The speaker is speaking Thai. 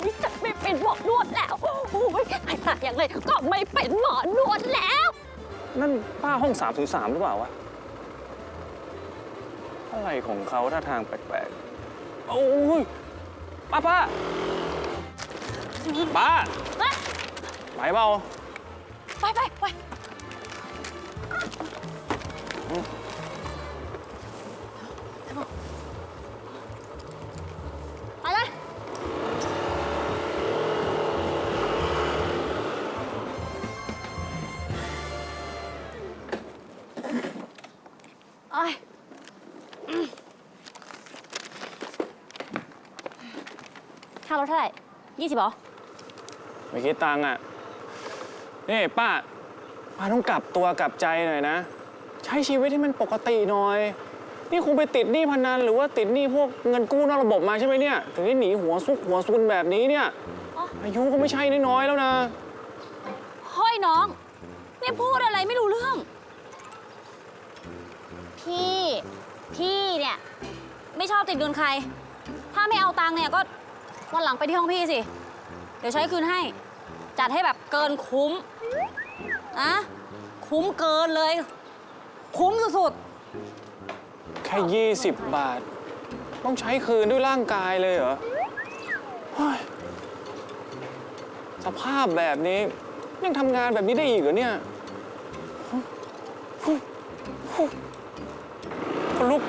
ไม่จะไม่เป็นหมอนวดแล้วโอ้ยไอ้ตาอย่างไรก็ไม่เป็นหมอนวดแล้ว นั่นป้าห้อง 303 หรือเปล่าวะ อะไรของเขาท่าทางแปลกๆ โอ้ยป้าป้าป้าไหวเปล่าไปไปไปไป ไอ้ยอืมค่ารถเท่าไหร่ยี่สิบหรอ ไม่คิดตังค์อะ นี่ป้า ป้าต้องกลับตัวกลับใจหน่อยนะ ใช้ชีวิตให้มันปกติหน่อย นี่คงไปติดหนี้พนันหรือว่าติดหนี้พวกเงินกู้นอกระบบมาใช่ไหมเนี่ย ถึงได้หนีหัวซุกหัวซุนแบบนี้เนี่ยอ๋ออายุก็ไม่ใช่น้อยๆแล้วนะ เฮ้ยน้องนี่พูดอะไรไม่รู้เรื่อง พี่ พี่ เนี่ย ไม่ชอบติดเงินใคร ถ้าไม่เอาตังค์เนี่ยก็วันหลังไปที่ห้องพี่สิ เดี๋ยวใช้คืนให้ จัดให้แบบเกินคุ้มนะคุ้มเกินเลย คุ้มสุดแค่ 20 บาท ต้องใช้คืนด้วยร่างกายเลยเหรอเฮ้ยสภาพแบบนี้ ยังทำงานแบบนี้ได้อีกเหรอเนี่ยคนลุก